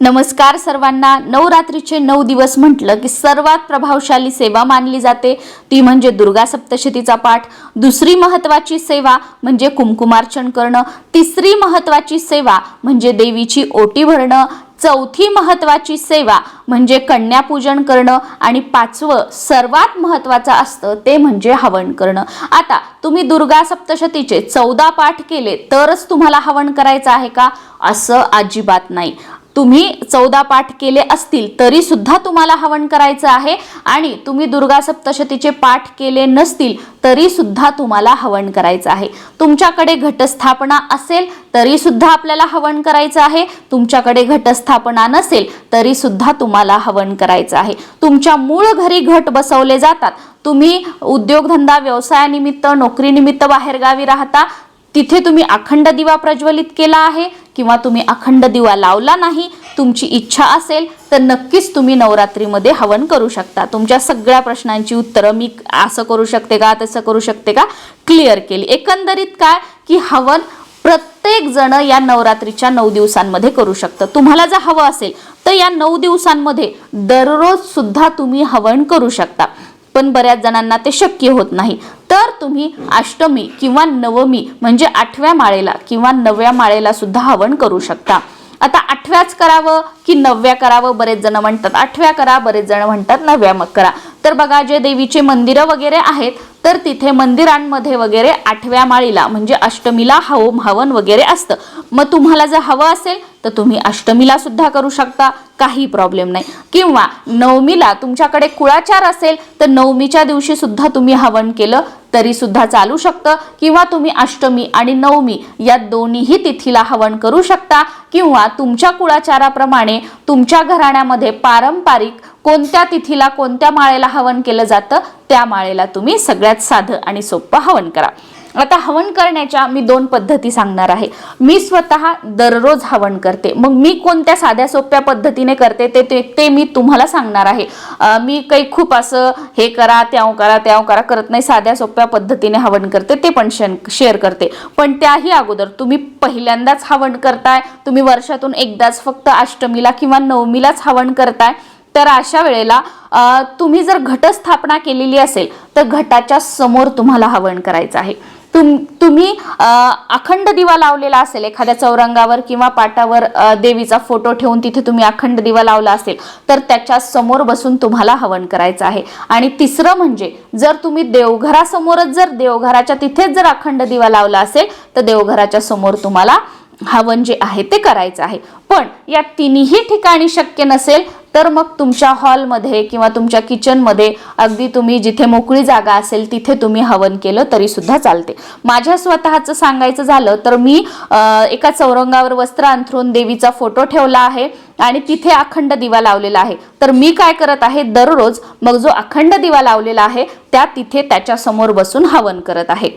नमस्कार सर्वांना. नवरात्रीचे नऊ दिवस म्हटलं की सर्वात प्रभावशाली सेवा मानली जाते. ती म्हणजे दुर्गा सप्तशतीचा पाठ. दुसरी महत्वाची सेवा म्हणजे कुमकुमार्चन करणं. तिसरी महत्वाची सेवा म्हणजे देवीची ओटी भरणं. चौथी महत्वाची सेवा म्हणजे कन्यापूजन करणं. आणि पाचवं सर्वात महत्वाचं असतं ते म्हणजे हवन करणं. आता तुम्ही दुर्गा सप्तशतीचे चौदा पाठ केले तरच तुम्हाला हवन करायचं आहे का? असं अजिबात नाही. तुम्ही चौदा पाठ केले असतील तरी सुद्धा तुम्हाला हवन करायचं आहे. आणि तुम्ही दुर्गा सप्तशतीचे पाठ केले नसतील तरी सुद्धा तुम्हाला हवन करायचं आहे. तुमच्याकडे घटस्थापना असेल तरी सुद्धा आपल्याला हवन करायचं आहे. तुमच्याकडे घटस्थापना नसेल तरी सुद्धा तुम्हाला हवन करायचं आहे. तुमच्या मूळ घरी घट बसवले जातात. तुम्ही उद्योगधंदा व्यवसायानिमित्त नोकरीनिमित्त बाहेरगावी राहता. तिथे तुम्ही अखंड दिवा प्रज्वलित केला आहे किंवा तुम्ही अखंड दिवा लावला नाही तुमची इच्छा असेल तर नक्कीच तुम्ही नवरात्रीमध्ये हवन करू शकता. तुमच्या सगळ्या प्रश्नांची उत्तरं मी असं करू शकते का तसं करू शकते का? क्लिअर केली. एकंदरीत काय? की हवन प्रत्येक जण या नवरात्रीच्या नऊ दिवसांमध्ये करू शकतं. तुम्हाला जर हवं असेल तर या नऊ दिवसांमध्ये दररोज सुद्धा तुम्ही हवन करू शकता. पण बऱ्याच जणांना ते शक्य होत नाही. तर तुम्ही अष्टमी किंवा नवमी म्हणजे आठव्या माळेला किंवा नवव्या माळेला सुद्धा हवन करू शकता. आता आठव्याच करावं की नवव्या करावं बरेच जण म्हणतात. आठव्या करा बरेच जण म्हणतात नवव्या मग करा. तर बघा जे देवीचे मंदिरं वगैरे आहेत तर तिथे मंदिरांमध्ये वगैरे आठव्या माळीला म्हणजे अष्टमीला हवम हवन वगैरे असतं. मग तुम्हाला जर हवं असेल तर तुम्ही अष्टमीला सुद्धा करू शकता काही प्रॉब्लेम नाही. किंवा नवमीला तुमच्याकडे कुळाचार असेल तर नवमीच्या दिवशी सुद्धा तुम्ही हवन केलं तरी सुद्धा चालू शकतं. किंवा तुम्ही अष्टमी आणि नवमी या दोन्हीही तिथीला हवन करू शकता. किंवा तुमच्या कुळाचाराप्रमाणे तुमच्या घराण्यामध्ये पारंपरिक कोणत्या तिथीला कोणत्या माळेला हवन केलं जातं त्या माळेला तुम्ही सगळ्यात साधं आणि सोपं हवन करा. आता हवन करण्याच्या मी दोन पद्धती सांगणार आहे. मी स्वतः दररोज हवन करते. मग मी कोणत्या साध्या सोप्या पद्धतीने करते ते ते, ते मी तुम्हाला सांगणार आहे. मी काही खूप असं हे करा त्याव करा त्याव करा करत नाही. साध्या सोप्या पद्धतीने हवन करते ते पण शेअर करते. पण त्याही अगोदर तुम्ही पहिल्यांदाच हवन करताय तुम्ही वर्षातून एकदाच फक्त अष्टमीला किंवा नवमीलाच हवन करताय तर अशा वेळेला तुम्ही जर घटस्थापना केलेली असेल तर घटाच्या समोर तुम्हाला हवन करायचं आहे. तुम तुम्ही अखंड दिवा लावलेला असेल एखाद्या चौरंगावर किंवा पाटावर देवीचा फोटो ठेवून तिथे तुम्ही अखंड दिवा लावला असेल तर त्याच्यासमोर बसून तुम्हाला हवन करायचं आहे. आणि तिसरं म्हणजे जर तुम्ही देवघरासमोरच जर देवघराच्या तिथेच जर अखंड दिवा लावला असेल तर देवघराच्या समोर तुम्हाला हवन जे आहे ते करायचं आहे. पण या तिन्ही ठिकाणी शक्य नसेल तर मग तुमच्या हॉलमध्ये किंवा तुमच्या किचनमध्ये अगदी तुम्ही जिथे मोकळी जागा असेल तिथे तुम्ही हवन केलं तरी सुद्धा चालते. माझ्या स्वतःचं सांगायचं झालं तर मी एका चौरंगावर वस्त्र अंथरून देवीचा फोटो ठेवला आहे आणि तिथे अखंड दिवा लावलेला आहे. तर मी काय करत आहे दररोज मग जो अखंड दिवा लावलेला आहे त्या तिथे त्याच्यासमोर बसून हवन करत आहे.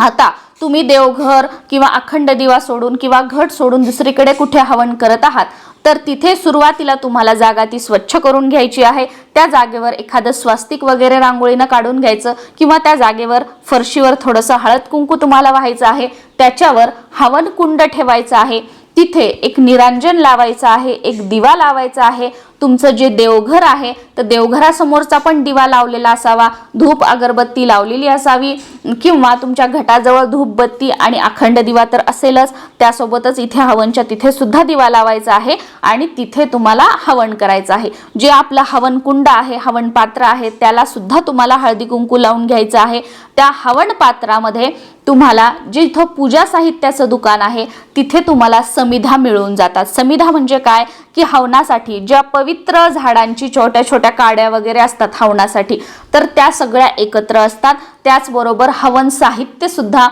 आता तुम्ही देवघर किंवा अखंड दिवा सोडून किंवा घट सोडून दुसरीकडे कुठे हवन करत आहात तर तिथे सुरुवातीला तुम्हाला जागा ती स्वच्छ करून घ्यायची आहे. त्या जागेवर एखादं स्वास्तिक वगैरे रांगोळीनं काढून घ्यायचं किंवा त्या जागेवर फरशीवर थोडंसं हळद कुंकू तुम्हाला व्हायचं आहे त्याच्यावर हवन कुंड ठेवायचं आहे. तिथे एक निरांजन लावायचं आहे एक दिवा लावायचा आहे. तुमचं जे देवघर आहे तर देवघरासमोरचा पण दिवा लावलेला असावा धूप अगरबत्ती लावलेली असावी किंवा तुमच्या घटाजवळ धूपबत्ती आणि अखंड दिवा तर असेलच. त्यासोबतच इथे हवनच्या तिथे सुद्धा दिवा लावायचा आहे आणि तिथे तुम्हाला हवन करायचं आहे. जे आपलं हवन कुंड आहे हवन पात्र आहे त्याला सुद्धा तुम्हाला हळदी कुंकू लावून घ्यायचं आहे. त्या हवन पात्रामध्ये तुम्हाला जिथं पूजा साहित्याचं दुकान आहे तिथे तुम्हाला समिधा मिळून जातात. समिधा म्हणजे काय? की हवनासाठी ज्या पवित्र झाडांची छोट्या छोट्या काड्या वगैरे असतात हवनासाठी तर त्या सगळ्या एकत्र असतात. त्याचबरोबर हवन साहित्य सुद्धा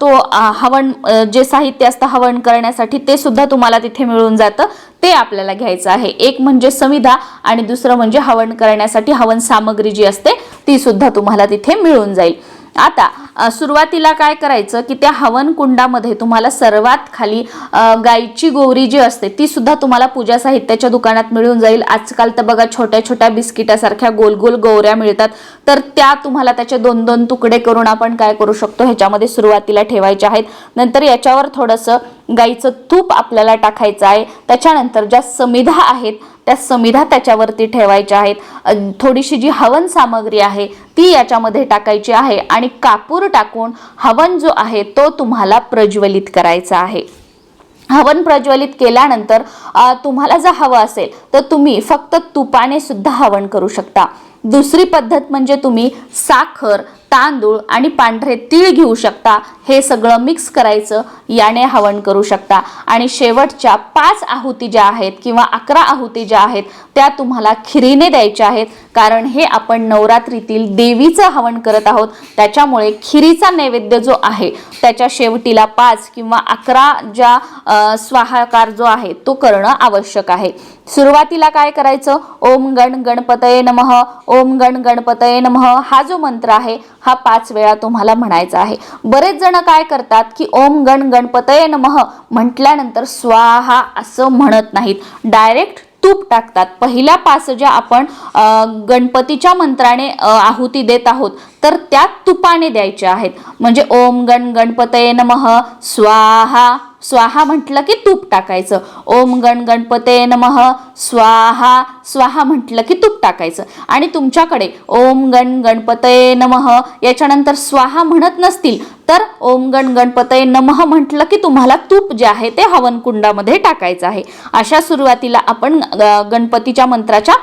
तो हवन जे साहित्य असतं हवन करण्यासाठी ते सुद्धा तुम्हाला तिथे मिळून जातं. ते आपल्याला घ्यायचं आहे. एक म्हणजे समिधा आणि दुसरं म्हणजे हवन करण्यासाठी हवन सामग्री जी असते ती सुद्धा तुम्हाला तिथे मिळून जाईल. आता सुरुवातीला काय करायचं की त्या हवन कुंडामध्ये तुम्हाला सर्वात खाली अ, गाईची गोवरी जी असते ती सुद्धा तुम्हाला पूजा साहित्याच्या दुकानात मिळून जाईल. आजकाल तर बघा छोट्या छोट्या बिस्किटासारख्या गोल गोल गोवऱ्या मिळतात. तर त्या तुम्हाला त्याचे दोन दोन तुकडे करून आपण काय करू शकतो ह्याच्यामध्ये सुरुवातीला ठेवायच्या आहेत. नंतर याच्यावर थोडंसं गाईचं तूप आपल्याला टाकायचं आहे. त्याच्यानंतर ज्या समिधा आहेत त्या समिधा त्याच्यावरती ठेवायच्या आहेत. थोडीशी जी हवन सामग्री आहे ती याच्यामध्ये टाकायची आहे आणि कापूर टाकून हवन जो आहे तो तुम्हाला प्रज्वलित करायचा आहे. हवन प्रज्वलित केल्यानंतर तुम्हाला जर हवं असेल तर तुम्ही फक्त तुपाने सुद्धा हवन करू शकता. दुसरी पद्धत म्हणजे तुम्ही साखर तांदूळ आणि पांढरे तीळ घेऊ शकता. हे सगळं मिक्स करायचं याने हवन करू शकता. आणि शेवटच्या पाच आहुती ज्या आहेत किंवा अकरा आहुती ज्या आहेत त्या तुम्हाला खिरीने द्यायच्या आहेत. कारण हे आपण नवरात्रीतील देवीचं हवन करत आहोत. त्याच्यामुळे खिरीचा नैवेद्य जो आहे त्याच्या शेवटीला पाच किंवा अकरा ज्या स्वाहाकार जो आहे तो करणं आवश्यक आहे. सुरुवातीला काय करायचं? ओम गण गणपतये नमः ओम गण गणपतये नमः हा जो मंत्र आहे हा पाच वेळा तुम्हाला म्हणायचा आहे. बरेच जण काय करतात की ओम गण गणपतये नमः म्हटल्यानंतर स्वाहा असं म्हणत नाहीत. डायरेक्ट तूप टाकतात. पहिल्या पाच ज्या आपण गणपतीच्या मंत्राने आहुती देत आहोत तर त्या तुपाने द्यायच्या आहेत. म्हणजे ओम गण गणपतये नमः स्वाहा स्वाहा म्हटलं की तूप टाकायचं. ओम गण गणपते नमः. स्वाहा स्वाहा म्हटलं की तूप टाकायचं. आणि तुमच्याकडे ओम गण गणपते नमः याच्यानंतर स्वाहा म्हणत नसतील तर ओम गण गणपते नमः म्हटलं की तुम्हाला तूप जे आहे ते हवनकुंडामध्ये टाकायचं आहे. अशा सुरुवातीला आपण गणपतीच्या मंत्राच्या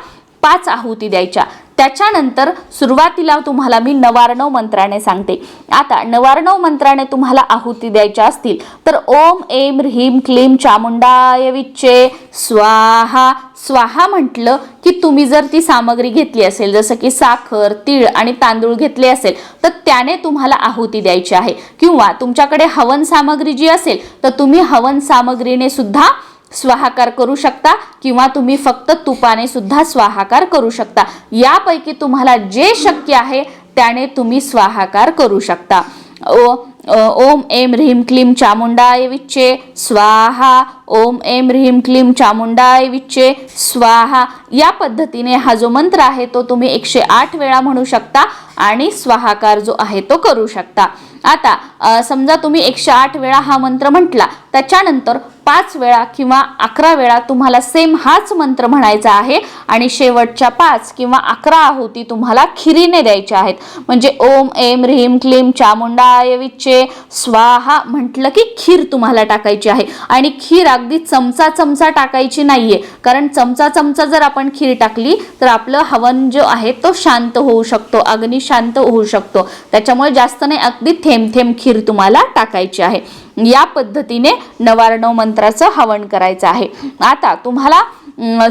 पाच आहुती द्यायच्या. त्याच्यानंतर सुरुवातीला तुम्हाला मी नवारणव मंत्राने सांगते. आता नवारणव मंत्राने तुम्हाला आहुती द्यायच्या असतील तर ओम एम ह्रीम क्लीम चामुंडाय विच्चे स्वाहा. स्वाहा म्हटलं की तुम्ही जर ती सामग्री घेतली असेल जसं की साखर तीळ आणि तांदूळ घेतले असेल तर त्याने तुम्हाला आहुती द्यायची आहे. किंवा तुमच्याकडे हवन सामग्री जी असेल तर तुम्ही हवन सामग्रीने सुद्धा स्वाहाकार करू शकता किंवा तुम्ही फक्त तुपाने सुद्धा स्वाहाकार करू शकता. यापैकी तुम्हाला जे शक्य आहे त्याने तुम्ही स्वाहाकार करू शकता. ओ ओम एम ह्रीम क्लीम चामुंडाय विच्चे स्वाहा. ओम एम ह्रीम क्लीम चामुंडाय विच्चे स्वाहा. या पद्धतीने हा जो मंत्र आहे तो तुम्ही एकशे आठ वेळा म्हणू शकता आणि स्वाहाकार जो आहे तो करू शकता. आता समजा तुम्ही एकशे आठ वेळा हा मंत्र म्हटला त्याच्यानंतर पाच वेळा किंवा अकरा वेळा तुम्हाला सेम हाच मंत्र म्हणायचा आहे आणि शेवटच्या पाच किंवा अकरा आहुती तुम्हाला खिरीने द्यायच्या आहेत. म्हणजे ओम एम ह्रीम क्लीम चामुंडाय विच्चे स्वाहा म्हटलं की खीर तुम्हाला टाकायची आहे. आणि खीर अगदी चमचा चमचा टाकायची नाहीये. कारण चमचा चमचा जर आपण खीर टाकली तर आपलं हवन जो आहे तो शांत होऊ शकतो अग्नी शांत होऊ शकतो. त्याच्यामुळे जास्त नाही अगदी थेंब थेंब खीर तुम्हाला टाकायची आहे. या पद्धतीने नवार्णव मंत्राचं हवन करायचं आहे. आता तुम्हाला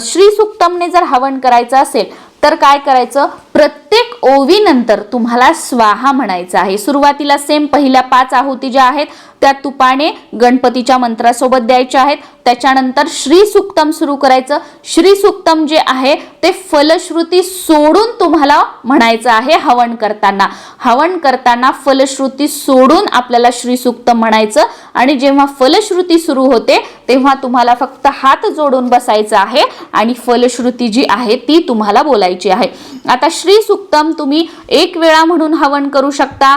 श्री सुक्तमने जर हवन करायचं असेल तर काय करायचं? प्रत्येक ओवीनंतर तुम्हाला स्वाहा म्हणायचा आहे. सुरुवातीला सेम पहिल्या पाच आहुती ज्या आहेत त्या तुपाने गणपतीच्या मंत्रासोबत द्यायच्या आहेत. त्याच्यानंतर श्री सुक्तम सुरू करायचं. श्री सुक्तम जे आहे ते फलश्रुती सोडून तुम्हाला म्हणायचं आहे हवन करताना. हवन करताना फलश्रुती सोडून आपल्याला श्री सुक्तम म्हणायचं. आणि जेव्हा फलश्रुती सुरू होते तेव्हा तुम्हाला फक्त हात जोडून बसायचं आहे आणि फलश्रुती जी आहे ती तुम्हाला बोलायची आहे. आता श्री सुक्तम तुम्ही एक वेळा म्हणून हवन करू शकता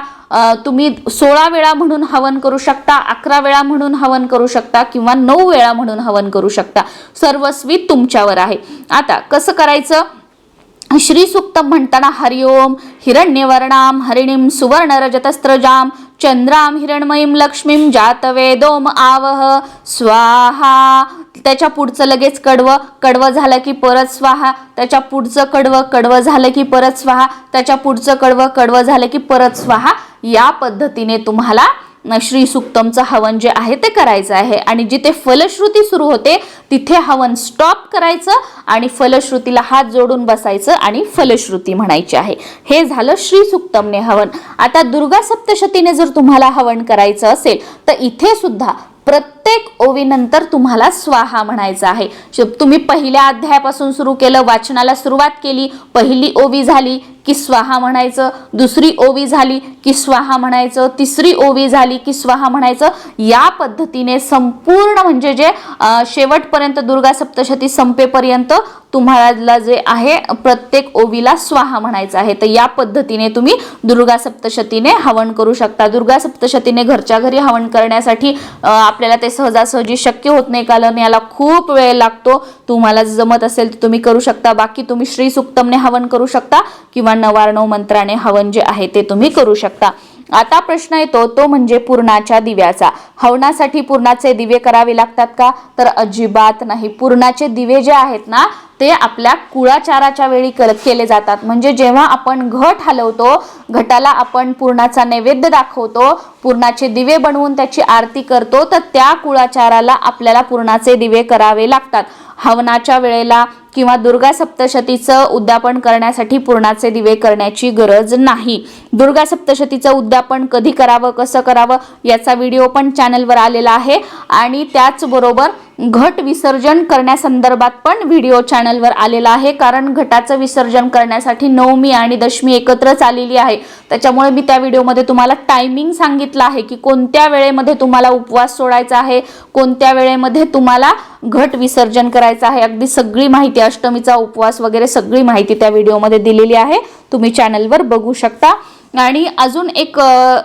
तुम्ही सोळा वेळा म्हणून हवन करू शकता अकरा वेळा म्हणून हवन करू शकता किंवा नऊ वेळा म्हणून हवन करू शकता. सर्वस्वी तुमच्यावर आहे. आता कसं करायचं? श्री सुक्त म्हणताना हरिओम हिरण्यवर्णाम हरिणीम सुवर्णरजतस्त्रजाम चंद्राम हिरणमयीम लक्ष्मीम जातवेदोम आवह. स्वाहा. त्याच्या पुढचं लगेच कडवं कडवं झालं की परत स्वाहा. त्याच्या पुढचं कडवं कडवं झालं की परत स्वाहा. त्याच्या पुढचं कडवं कडवं झालं की परत स्वाहा. या पद्धतीने तुम्हाला श्री सुक्तमचं हवन जे आहे ते करायचं आहे. आणि जिथे फलश्रुती सुरू होते तिथे हवन स्टॉप करायचं आणि फलश्रुतीला हात जोडून बसायचं आणि फलश्रुती म्हणायची आहे. हे झालं श्री सुक्तमने हवन. आता दुर्गा सप्तशतीने जर तुम्हाला हवन करायचं असेल तर इथे सुद्धा प्रत्येक प्रत्येक ओवीनंतर तुम्हाला स्वाहा म्हणायचं आहे. तुम्ही पहिल्या अध्यायापासून सुरू केलं वाचनाला सुरुवात केली पहिली ओवी झाली की स्वाहा म्हणायचं दुसरी ओवी झाली की स्वाहा म्हणायचं तिसरी ओवी झाली की स्वाहा म्हणायचं. या पद्धतीने संपूर्ण म्हणजे जे शेवटपर्यंत दुर्गा सप्तशती संपेपर्यंत तुम्हाला जे आहे प्रत्येक ओवीला स्वाहा म्हणायचं आहे. तर या पद्धतीने तुम्ही दुर्गा सप्तशतीने हवन करू शकता. दुर्गा सप्तशतीने घरच्या घरी हवन करण्यासाठी आपल्याला ते सहजासहजी शक्य होत नाही कारण याला खूप वेळ लागतो. तुम्हाला जमत असेल तर तुम्ही करू शकता. बाकी तुम्ही श्री सुक्तमने हवन करू शकता किंवा नवार्णव मंत्राने हवन जे आहे ते तुम्ही करू शकता. आता प्रश्न येतो तो म्हणजे पूर्णाच्या दिव्याचा. हवनासाठी पूर्णाचे दिवे करावे लागतात का? तर अजिबात नाही. पूर्णाचे दिवे जे आहेत ना ते आपल्या कुळाचाराच्या वेळी कर केले जातात. म्हणजे जेव्हा आपण घट हलवतो घटाला आपण पूर्णाचा नैवेद्य दाखवतो पूर्णाचे दिवे बनवून त्याची आरती करतो तर त्या कुळाचाराला आपल्याला पूर्णाचे दिवे करावे लागतात. हवनाच्या वेळेला किंवा दुर्गा सप्तशतीचं उद्यापन करण्यासाठी पूर्णाचे दिवे करण्याची गरज नाही. दुर्गा सप्तशतीचं उद्यापन कधी करावं कसं करावं याचा व्हिडिओ पण चॅनलवर आलेला आहे आणि त्याचबरोबर घट विसर्जन करण्यासंदर्भात पण व्हिडिओ चॅनलवर आलेला आहे. कारण घटाचं विसर्जन करण्यासाठी नवमी आणि दशमी एकत्रच आलेली आहे. त्याच्यामुळे मी त्या व्हिडिओमध्ये तुम्हाला टायमिंग सांगितलं आहे की कोणत्या वेळेमध्ये तुम्हाला उपवास सोडायचा आहे कोणत्या वेळेमध्ये तुम्हाला घट विसर्जन करायचं आहे. अगदी सगळी माहिती अष्टमीचा उपवास वगैरे सगळी माहिती त्या व्हिडिओमध्ये दिलेली आहे. तुम्ही चॅनलवर बघू शकता. आणि अजून एक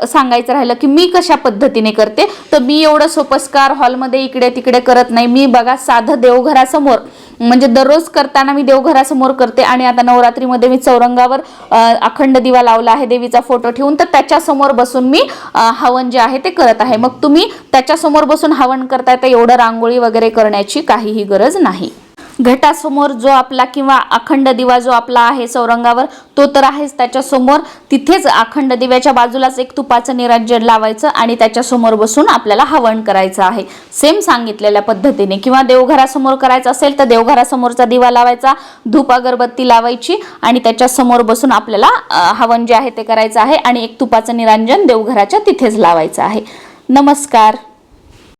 सांगायचं राहिलं की मी कशा पद्धतीने करते तर मी एवढं सोपस्कार हॉलमध्ये इकडे तिकडे करत नाही. मी बघा साधं देवघरासमोर म्हणजे दररोज करताना मी देवघरासमोर करते आणि आता नवरात्रीमध्ये मी चौरंगावर अखंड दिवा लावला आहे देवीचा फोटो ठेवून तर त्याच्यासमोर बसून मी हवन जे आहे ते करत आहे. मग तुम्ही त्याच्यासमोर बसून हवन करताय तर एवढं रांगोळी वगैरे करण्याची काहीही गरज नाही. घटासमोर जो आपला किंवा अखंड दिवा जो आपला आहे चौरंगावर तो तर आहेच त्याच्यासमोर. तिथेच अखंड दिव्याच्या बाजूलाच एक तुपाचं निरांजन लावायचं आणि त्याच्यासमोर बसून आपल्याला हवन करायचं आहे. सेम सांगितलेल्या पद्धतीने. किंवा देवघरासमोर करायचं असेल तर देवघरासमोरचा दिवा लावायचा धूप अगरबत्ती लावायची आणि त्याच्यासमोर बसून आपल्याला हवन जे आहे ते करायचं आहे आणि एक तुपाचं निरांजन देवघराच्या तिथेच लावायचं आहे. नमस्कार.